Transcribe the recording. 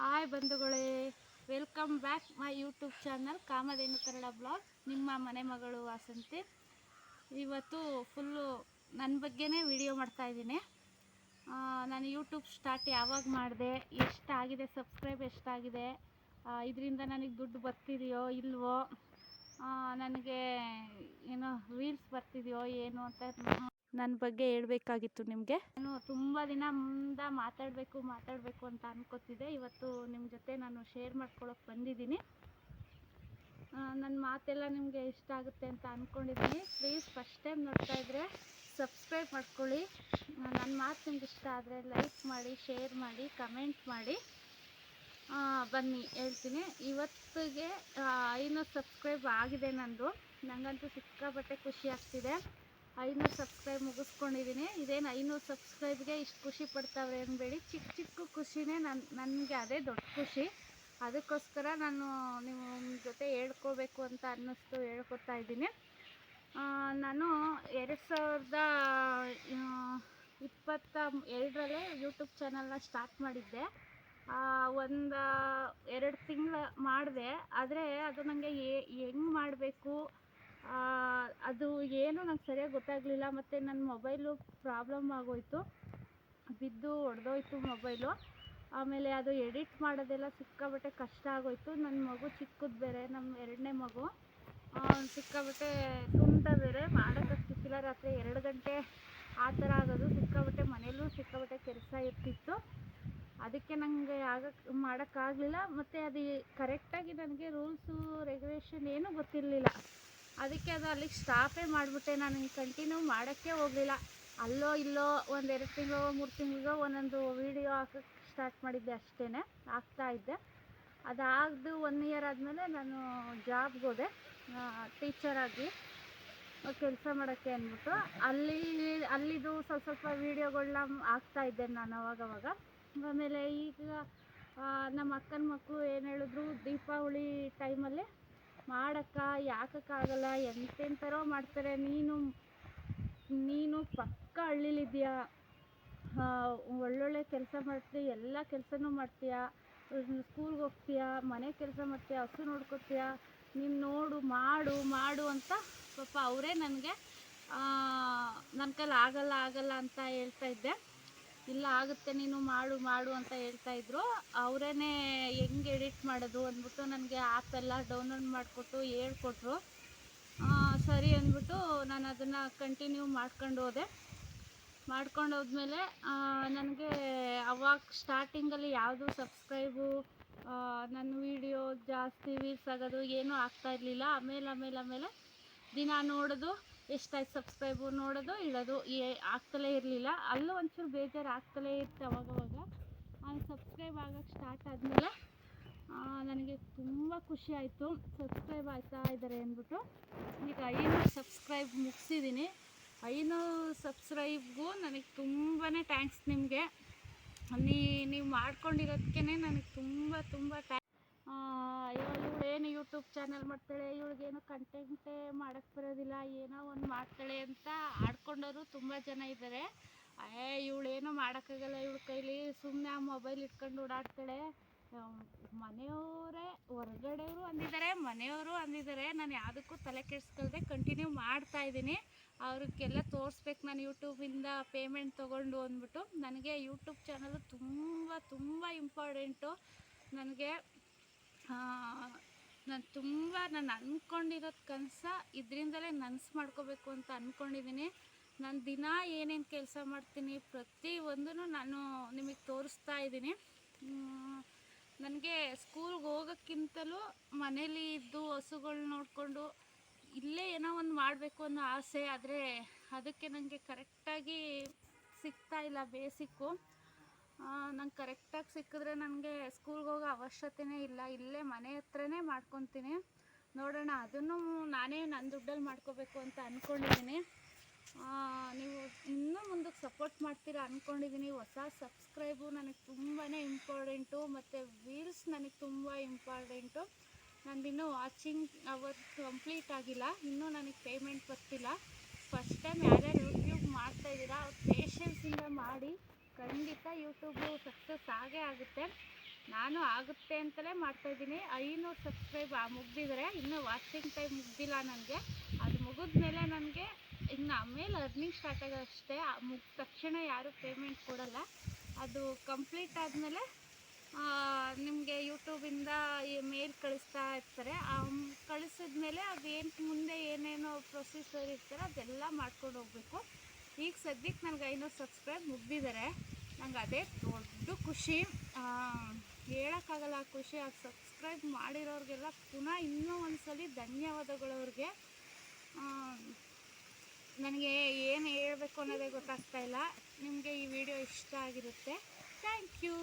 Hi ಬಂಧುಗಳೇ, welcome back my YouTube channel Kamadhenu Kannada blog. ನಿಮ್ಮ ಮನೆ ಮಗಳು ವಾಸಂತಿ. ಇವತ್ತು ಫುಲ್ಲು ನನ್ನ ಬಗ್ಗೆನೇ ವಿಡಿಯೋ ಮಾಡ್ತಾಯಿದ್ದೀನಿ ನಾನು ಯೂಟ್ಯೂಬ್ ಸ್ಟಾರ್ಟ್ ಯಾವಾಗ ಮಾಡಿದೆ, ಎಷ್ಟಾಗಿದೆ ಸಬ್ಸ್ಕ್ರೈಬ್ ಎಷ್ಟಾಗಿದೆ ಇದರಿಂದ ನನಗೆ ದುಡ್ಡು ಬರ್ತಿದೆಯೋ ಇಲ್ವೋ ನನಗೆ ಏನೋ ರೀಲ್ಸ್ ಬರ್ತಿದೆಯೋ ಏನು ಅಂತ ನನ್ನ ಬಗ್ಗೆ ಹೇಳಬೇಕಾಗಿತ್ತು ನಿಮಗೆ? ನಾನು ತುಂಬ ದಿನ ಮುಂದೆ ಮಾತಾಡಬೇಕು ಮಾತಾಡಬೇಕು ಅಂತ ಅನ್ಕೋತಿದ್ದೆ. ಇವತ್ತು ನಿಮ್ಮ ಜೊತೆ ನಾನು ಶೇರ್ ಮಾಡ್ಕೊಳ್ಳೋಕೆ ಬಂದಿದ್ದೀನಿ. ನನ್ನ ಮಾತೆಲ್ಲ ನಿಮಗೆ ಇಷ್ಟ ಆಗುತ್ತೆ ಅಂತ ಅಂದ್ಕೊಂಡಿದ್ದೀನಿ ಪ್ಲೀಸ್ ಫಸ್ಟ್ ಟೈಮ್ ನೋಡ್ತಾ ಇದ್ದರೆ ಸಬ್ಸ್ಕ್ರೈಬ್ ಮಾಡ್ಕೊಳ್ಳಿ. ನನ್ನ ಮಾತು ನಿಮ್ಗೆ ಇಷ್ಟ ಆದರೆ ಲೈಕ್ ಮಾಡಿ ಶೇರ್ ಮಾಡಿ ಕಮೆಂಟ್ ಮಾಡಿ. ಬನ್ನಿ, ಹೇಳ್ತೀನಿ. ಇವತ್ತಿಗೆ ಐನೂರು ಸಬ್ಸ್ಕ್ರೈಬ್ ಆಗಿದೆ ನಂದು. ನನಗಂತೂ ಸಿಕ್ಕಾಪಟ್ಟೆ ಖುಷಿ ಆಗ್ತಿದೆ. ಐನೂರು ಸಬ್ಸ್ಕ್ರೈಬ್ ಮುಗಿಸ್ಕೊಂಡಿದ್ದೀನಿ ಇದೇನು ಐನೂರು ಸಬ್ಸ್ಕ್ರೈಬ್ಗೆ ಇಷ್ಟು ಖುಷಿ ಪಡ್ತಾವ್ರೆ ಅನ್ಬೇಡಿ. ಚಿಕ್ಕ ಚಿಕ್ಕ ಖುಷಿನೇ ನನ್ನ ನನಗೆ ಅದೇ ದೊಡ್ಡ ಖುಷಿ. ಅದಕ್ಕೋಸ್ಕರ ನಾನು ನಿಮ್ಮ ಜೊತೆ ಹೇಳ್ಕೋಬೇಕು ಅಂತ ಅನ್ನಿಸ್ತು ಹೇಳ್ಕೊತಾ ಇದ್ದೀನಿ. ನಾನು ಎರಡು ಸಾವಿರದ ಇಪ್ಪತ್ತ ಎರಡರಲ್ಲೇ ಯೂಟ್ಯೂಬ್ ಚಾನಲ್ನ ಸ್ಟಾರ್ಟ್ ಮಾಡಿದ್ದೆ. ಒಂದು ಎರಡು ತಿಂಗಳು ಮಾಡಿದೆ. ಆದರೆ ಅದು ನನಗೆ ಹೆಂಗೆ ಮಾಡಬೇಕು? ಅದು ಏನು ನಂಗೆ ಸರಿಯಾಗಿ ಗೊತ್ತಾಗಲಿಲ್ಲ, ಮತ್ತು ನನ್ನ ಮೊಬೈಲು ಪ್ರಾಬ್ಲಮ್ ಆಗೋಯ್ತು. ಬಿದ್ದು ಒಡೆದೋಯ್ತು ಮೊಬೈಲು. ಆಮೇಲೆ ಅದು ಎಡಿಟ್ ಮಾಡೋದೆಲ್ಲ ಸಿಕ್ಕಾಬಟ್ಟೆ ಕಷ್ಟ ಆಗೋಯ್ತು. ನನ್ನ ಮಗು ಚಿಕ್ಕದು ಬೇರೆ ನಮ್ಮ ಎರಡನೇ ಮಗು. ಸಿಕ್ಕಾಬಟ್ಟೆ ತುಂಟ ಬೇರೆ. ಮಾಡೋಕ್ಕಾಗ್ತಿಲ್ಲ ರಾತ್ರಿ ಎರಡು ಗಂಟೆ ಆ ಥರ ಆಗೋದು. ಸಿಕ್ಕಾಬಟ್ಟೆ ಮನೆಯಲ್ಲೂ ಸಿಕ್ಕಾಬಟ್ಟೆ ಕೆಲಸ ಇರ್ತಿತ್ತು. ಅದಕ್ಕೆ ನನಗೆ ಆಗಕ್ಕೆ ಮಾಡೋಕ್ಕಾಗಲಿಲ್ಲ ಮತ್ತು ಅದು ಕರೆಕ್ಟಾಗಿ ನನಗೆ ರೂಲ್ಸು, ರೆಗ್ಯುಲೇಷನ್ ಏನೂ ಗೊತ್ತಿರಲಿಲ್ಲ. ಅದಕ್ಕೆ ಅದು ಅಲ್ಲಿಗೆ ಸ್ಟಾಪೇ ಮಾಡಿಬಿಟ್ಟೆ ನಾನು ಕಂಟಿನ್ಯೂ ಮಾಡೋಕ್ಕೆ ಹೋಗಲಿಲ್ಲ. ಅಲ್ಲೋ ಇಲ್ಲೋ ಒಂದೆರಡು ತಿಂಗಳು, ಮೂರು ತಿಂಗಳಿಗೋ ಒಂದೊಂದು ವೀಡಿಯೋ ಹಾಕಕ್ಕೆ ಸ್ಟಾರ್ಟ್ ಮಾಡಿದ್ದೆ ಅಷ್ಟೇ ಹಾಕ್ತಾ ಇದ್ದೆ. ಅದಾಗದು ಒನ್ ಇಯರ್ ಆದಮೇಲೆ ನಾನು ಜಾಬ್ಗೆ ಹೋದೆ ಟೀಚರಾಗಿ ಕೆಲಸ ಮಾಡೋಕ್ಕೆ ಅಂದ್ಬಿಟ್ಟು. ಅಲ್ಲಿ, ಅಲ್ಲಿದು ಸ್ವಲ್ಪ ಸ್ವಲ್ಪ ವೀಡಿಯೋಗಳನ್ನ ಹಾಕ್ತಾ ಇದ್ದೆ ನಾನು ಅವಾಗವಾಗ. ಆಮೇಲೆ ಈಗ ನಮ್ಮ ಅಕ್ಕನ ಮಕ್ಕಳು ಏನು ಹೇಳಿದ್ರು, ದೀಪಾವಳಿ ಟೈಮಲ್ಲಿ ಮಾಡಕ್ಕ, ಯಾಕಕ್ಕಾಗಲ್ಲ ಎಂತೆಂಥರೋ ಮಾಡ್ತಾರೆ. ನೀನು ನೀನು ಪಕ್ಕ ಹಳ್ಳಿಲಿದ್ದೀಯ? ಒಳ್ಳೊಳ್ಳೆ ಕೆಲಸ ಮಾಡ್ತೀಯ? ಎಲ್ಲ ಕೆಲಸನೂ ಮಾಡ್ತೀಯ? ಸ್ಕೂಲ್ಗೆ ಹೋಗ್ತೀಯ? ಮನೆ ಕೆಲಸ ಮಾಡ್ತೀಯ? ಹಸು ನೋಡ್ಕೊತೀಯ? ನೀನು ನೋಡು, ಮಾಡು ಮಾಡು ಅಂತ ಪಾಪ ಅವರೇ ನನಗೆ ನನ್ನ ಕೈಲಿ ಆಗಲ್ಲ ಆಗಲ್ಲ ಅಂತ ಹೇಳ್ತಾ ಇದ್ದೆ. ಇಲ್ಲ ಆಗುತ್ತೆ ನೀನು ಮಾಡು ಮಾಡು ಅಂತ ಹೇಳ್ತಾ ಇದ್ರು. ಅವರೇ ಹೆಂಗೆ ಎಡಿಟ್ ಮಾಡೋದು ಅಂದ್ಬಿಟ್ಟು ನನಗೆ ಆ್ಯಪ್ ಎಲ್ಲ ಡೌನ್ಲೋಡ್ ಮಾಡಿಕೊಟ್ಟು ಹೇಳ್ಕೊಟ್ರು. ಸರಿ ಅಂದ್ಬಿಟ್ಟು ನಾನು ಅದನ್ನು ಕಂಟಿನ್ಯೂ ಮಾಡ್ಕೊಂಡು ಹೋದೆ. ಮಾಡ್ಕೊಂಡು ಹೋದ್ಮೇಲೆ ನನಗೆ ಅವಾಗ ಸ್ಟಾರ್ಟಿಂಗಲ್ಲಿ ಯಾವುದು ಸಬ್ಸ್ಕ್ರೈಬು ನನ್ನ ವೀಡಿಯೋ ಜಾಸ್ತಿ ವೀವ್ಸ್ ಆಗೋದು ಏನೂ ಆಗ್ತಾ ಇರಲಿಲ್ಲ. ಆಮೇಲೆ ಆಮೇಲೆ ಆಮೇಲೆ ದಿನ ನೋಡೋದು. ಎಷ್ಟಾಯ್ತು ಸಬ್ಸ್ಕ್ರೈಬು ನೋಡೋದು ಇಡೋದು ಏ ಆಗ್ತಲೇ ಇರಲಿಲ್ಲ. ಅಲ್ಲೂ ಒಂಚೂರು ಬೇಜಾರು ಆಗ್ತಲೇ ಇತ್ತು ಅವಾಗವಾಗ. ಸಬ್ಸ್ಕ್ರೈಬ್ ಆಗೋಕ್ಕೆ ಸ್ಟಾರ್ಟ್ ಆದಮೇಲೆ ನನಗೆ ತುಂಬ ಖುಷಿ ಆಯಿತು. ಸಬ್ಸ್ಕ್ರೈಬ್ ಆಗ್ತಾ ಇದ್ದಾರೆ ಅಂದ್ಬಿಟ್ಟು. ಈಗ ಐನೂರು ಸಬ್ಸ್ಕ್ರೈಬ್ ಮುಗಿಸಿದ್ದೀನಿ ಐನೂರು ಸಬ್ಸ್ಕ್ರೈಬ್ಗೂ ನನಗೆ ತುಂಬಾ ಥ್ಯಾಂಕ್ಸ್ ನಿಮಗೆ. ನೀ, ನೀವು ಮಾಡ್ಕೊಂಡಿರೋದಕ್ಕೆ ನನಗೆ ತುಂಬ ತುಂಬ ಟ್ಯಾ ಇವಳೇನು ಯೂಟ್ಯೂಬ್ ಚಾನಲ್ ಮಾಡ್ತಾಳೆ, ಇವಳಿಗೇನು ಕಂಟೆಂಟೇ ಮಾಡೋಕ್ಕೆ ಬರೋದಿಲ್ಲ, ಏನೋ ಒಂದು ಮಾಡ್ತಾಳೆ ಅಂತ ಆಡ್ಕೊಂಡವರು ತುಂಬ ಜನ ಇದ್ದಾರೆ ಏ, ಇವಳೇನು ಮಾಡೋಕ್ಕಾಗಲ್ಲ, ಇವಳ ಕೈಲಿ ಸುಮ್ಮನೆ ಆ ಮೊಬೈಲ್ ಇಟ್ಕೊಂಡು ಓಡಾಡ್ತಾಳೆ. ಮನೆಯವರೇ, ಹೊರಗಡೆಯವರು ಅಂದಿದ್ದಾರೆ ಮನೆಯವರು ಅಂದಿದ್ದಾರೆ ನಾನು ಯಾವುದಕ್ಕೂ ತಲೆ ಕೆಡಿಸ್ಕೊಳ್ದೆ ಕಂಟಿನ್ಯೂ ಮಾಡ್ತಾ ಇದ್ದೀನಿ. ಅವ್ರಿಗೆಲ್ಲ ತೋರಿಸ್ಬೇಕು, ನಾನು ಯೂಟ್ಯೂಬಿಂದ ಪೇಮೆಂಟ್ ತೊಗೊಂಡು ಅಂದ್ಬಿಟ್ಟು. ನನಗೆ ಯೂಟ್ಯೂಬ್ ಚಾನಲು ತುಂಬ ತುಂಬ ಇಂಪಾರ್ಟೆಂಟು ನನಗೆ ನಾನು ತುಂಬ ನಾನು ಅಂದ್ಕೊಂಡಿರೋದು ಕನಸ ಇದರಿಂದಲೇ ನನಸು ಮಾಡ್ಕೋಬೇಕು ಅಂತ ಅಂದ್ಕೊಂಡಿದ್ದೀನಿ ನಾನು ದಿನ ಏನೇನು ಕೆಲಸ ಮಾಡ್ತೀನಿ ಪ್ರತಿಯೊಂದೂ ನಾನು ನಿಮಗೆ ತೋರಿಸ್ತಾ ಇದ್ದೀನಿ ನನಗೆ ಸ್ಕೂಲ್ಗೆ ಹೋಗೋಕ್ಕಿಂತಲೂ ಮನೇಲಿ ಇದ್ದು ಹಸುಗಳು ನೋಡಿಕೊಂಡು ಇಲ್ಲೇ ಏನೋ ಒಂದು ಮಾಡಬೇಕು ಅನ್ನೋ ಆಸೆ ಆದರೆ ಅದಕ್ಕೆ ನನಗೆ ಕರೆಕ್ಟಾಗಿ ಸಿಗ್ತಾ ಇಲ್ಲ ಬೇಸಿಕ್ಕು. ನಂಗೆ ಕರೆಕ್ಟಾಗಿ ಸಿಕ್ಕಿದ್ರೆ ನನಗೆ ಸ್ಕೂಲ್ಗೆ ಹೋಗೋ ಅವಶ್ಯಕತೆನೇ ಇಲ್ಲ. ಇಲ್ಲೇ ಮನೆ ಹತ್ರನೇ ಮಾಡ್ಕೊತೀನಿ. ನೋಡೋಣ, ಅದನ್ನು ನಾನೇ ನನ್ನ ದುಡ್ಡಲ್ಲಿ ಮಾಡ್ಕೋಬೇಕು ಅಂತ ಅಂದ್ಕೊಂಡಿದ್ದೀನಿ ನೀವು ಇನ್ನೂ ಮುಂದಕ್ಕೆ ಸಪೋರ್ಟ್ ಮಾಡ್ತೀರಾ ಅಂದ್ಕೊಂಡಿದ್ದೀನಿ ಹೊಸ ಸಬ್ಸ್ಕ್ರೈಬು ನನಗೆ ತುಂಬಾ ಇಂಪಾರ್ಟೆಂಟು ಮತ್ತು ವೀಲ್ಸ್ ನನಗೆ ತುಂಬ ಇಂಪಾರ್ಟೆಂಟು ನಂದಿನ್ನೂ ವಾಚಿಂಗ್ ಅವರ್ ಕಂಪ್ಲೀಟ್ ಆಗಿಲ್ಲ. ಇನ್ನೂ ನನಗೆ ಪೇಮೆಂಟ್ ಬರ್ತಿಲ್ಲ. ಫಸ್ಟ್ ಟೈಮ್ ಯಾರ್ಯಾರು ಯೂಟ್ಯೂಬ್ ಮಾಡ್ತಾಯಿದ್ದೀರಾ ಅವ್ರು ಪೇಷನ್ಸಿಂದ ಮಾಡಿ. ಖಂಡಿತ ಯೂಟ್ಯೂಬು ಸಕ್ಸಸ್ ಆಗೇ ಆಗುತ್ತೆ. ನಾನು ಆಗುತ್ತೆ ಅಂತಲೇ ಮಾಡ್ತಾಯಿದ್ದೀನಿ ಐನೂರು ಸಬ್ಸ್ಕ್ರೈಬ್ ಮುಗಿದಿದ್ರೆ, ಇನ್ನೂ ವಾಚಿಂಗ್ ಟೈಮ್ ಮುಗ್ದಿಲ್ಲ ನನಗೆ ಅದು ಮುಗಿದ ಮೇಲೆ ನನಗೆ ಇನ್ನು ಆಮೇಲೆ ಅರ್ನಿಂಗ್ ಸ್ಟಾರ್ಟ್ ಆಗೋಷ್ಟೇ ಮುಗಿದ ತಕ್ಷಣ ಯಾರೂ ಪೇಮೆಂಟ್ ಕೊಡಲ್ಲ. ಅದು ಕಂಪ್ಲೀಟ್ ಆದಮೇಲೆ ನಿಮಗೆ ಯೂಟ್ಯೂಬಿಂದ ಮೇಲ್ ಕಳಿಸ್ತಾ ಇರ್ತಾರೆ. ಕಳಿಸಿದ್ಮೇಲೆ ಅದೇನು, ಮುಂದೆ ಏನೇನೋ ಪ್ರೊಸೀಸರ್ ಇರ್ತಾರೆ, ಅದೆಲ್ಲ ಮಾಡ್ಕೊಂಡು ಹೋಗಬೇಕು. ಈಗ ಸದ್ಯಕ್ಕೆ ನನಗೆ ಐನೂರು ಸಬ್ಸ್ಕ್ರೈಬ್ ಮುಗ್ದಿದ್ದಾರೆ ನಂಗೆ ಅದೇ ದೊಡ್ಡ ಖುಷಿ. ಹೇಳೋಕ್ಕಾಗಲ್ಲ ಆ ಖುಷಿ. ಆ ಸಬ್ಸ್ಕ್ರೈಬ್ ಮಾಡಿರೋರಿಗೆಲ್ಲ ಪುನಃ ಇನ್ನೂ ಒಂದ್ಸಲಿ ಧನ್ಯವಾದಗಳು ಅವ್ರಿಗೆ ನನಗೆ ಏನು ಹೇಳಬೇಕು ಅನ್ನೋದೇ ಗೊತ್ತಾಗ್ತಾ ಇಲ್ಲ. ನಿಮಗೆ ಈ ವಿಡಿಯೋ ಇಷ್ಟ ಆಗಿರುತ್ತೆ. Thank you